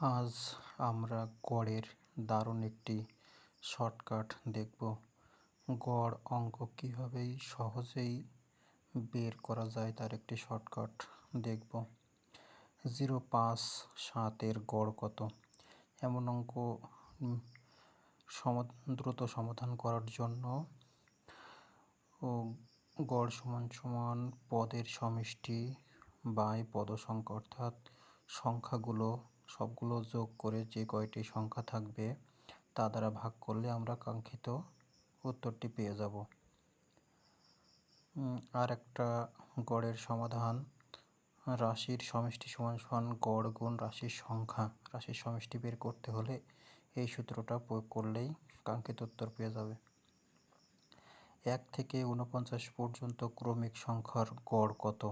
আজ আমরা গড়ের দারুণ একটি শর্টকাট দেখব। গড় অঙ্ক কীভাবেই সহজেই বের করা যায় তার একটি শর্টকাট দেখব। জিরো পাঁচ সাতের গড় কত? এমন অঙ্ক দ্রুত সমাধান করার জন্য, ও, গড় সমান সমান পদের সমষ্টি বাই পদ সংখ্যা অর্থাৎ সংখ্যাগুলো সবগুলো যোগ করে যে কয়টি সংখ্যা থাকবে, তা দ্বারা ভাগ করলে আমরা কাঙ্ক্ষিত উত্তরটি পেয়ে যাব। আর একটা গড়ের সমাধান, রাশির সমষ্টি সমান সমান গড় গুণ রাশির সংখ্যা। রাশির সমষ্টি বের করতে হলে এই সূত্রটা প্রয়োগ করলেই কাঙ্ক্ষিত উত্তর পেয়ে যাবে। এক থেকে উনপঞ্চাশ পর্যন্ত ক্রমিক সংখ্যার গড় কত?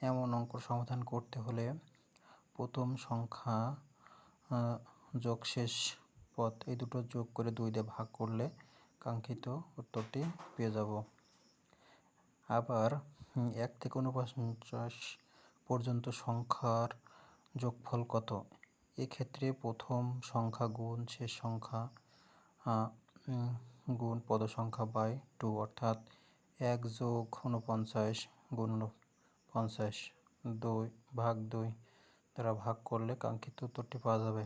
এমন অঙ্ক সমাধান করতে হলে প্রথম সংখ্যা যোগশেষ পদ এই দুটো যোগ করে দুই দিয়ে ভাগ করলে কাঙ্ক্ষিত উত্তরটি পেয়ে যাব। আবার এক থেকে উনপঞ্চাশ পর্যন্ত সংখ্যার যোগফল কত? এক্ষেত্রে প্রথম সংখ্যা গুণ শেষ সংখ্যা গুণ পদ সংখ্যা বাই টু, অর্থাৎ এক যোগ উনপঞ্চাশ গুণ পঞ্চাশ দুই ভাগ দুই। দ্বারা ভাগ করলে কাঙ্ক্ষিত উত্তরটি পাওয়া যাবে।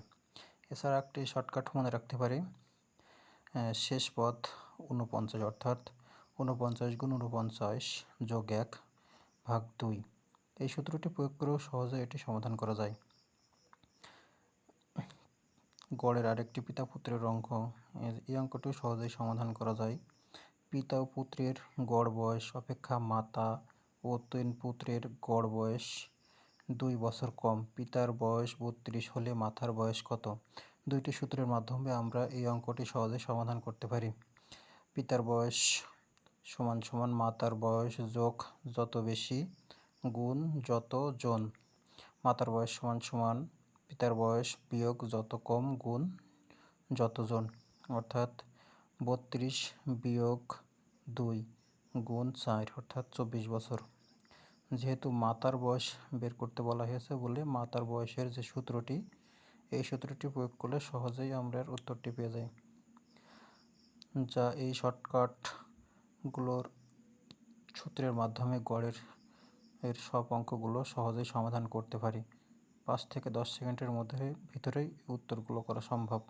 এছাড়া একটি শর্টকাট মনে রাখতে পারি। শেষ পথ উনপঞ্চাশ অর্থাৎ উনপঞ্চাশ গুণ উনপঞ্চাশ যোগ এক ভাগ দুই। এই সূত্রটি প্রয়োগ করেও সহজে এটি সমাধান করা যায়। গড়ের আরেকটি পিতা পুত্রের অঙ্ক। এই অঙ্কটিও সহজেই সমাধান করা যায়। পিতা ও পুত্রের গড় বয়স, অপেক্ষা মাতা ও তিন পুত্রের গড় বয়স দুই বছর কম। পিতার বয়স বত্রিশ হলে মাথার বয়স কত? দুইটি সূত্রের মাধ্যমে আমরা এই অঙ্কটি সহজে সমাধান করতে পারি। পিতার বয়স সমান সমান মাতার বয়স যোগ যত বেশি গুণ যত জন। মাতার বয়স সমান সমান পিতার বয়স বিয়োগ যত কম গুণ যতজন অর্থাৎ বত্রিশ বিয়োগ দুই গুণ চার অর্থাৎ চব্বিশ বছর। যেহেতু মাতার বয়স বের করতে বলা হয়েছে বলে মাতার বয়সের যে সূত্রটি, এই সূত্রটি প্রয়োগ করলে সহজেই আমরা এর উত্তরটি পেয়ে যাই। যা এই শর্টকাটগুলোর সূত্রের মাধ্যমে গড়ের, এর সব অঙ্কগুলো সহজেই সমাধান করতে পারি। পাঁচ থেকে দশ সেকেন্ডের মধ্যে ভিতরেই উত্তরগুলো করা সম্ভব।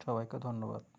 সবাইকে ধন্যবাদ।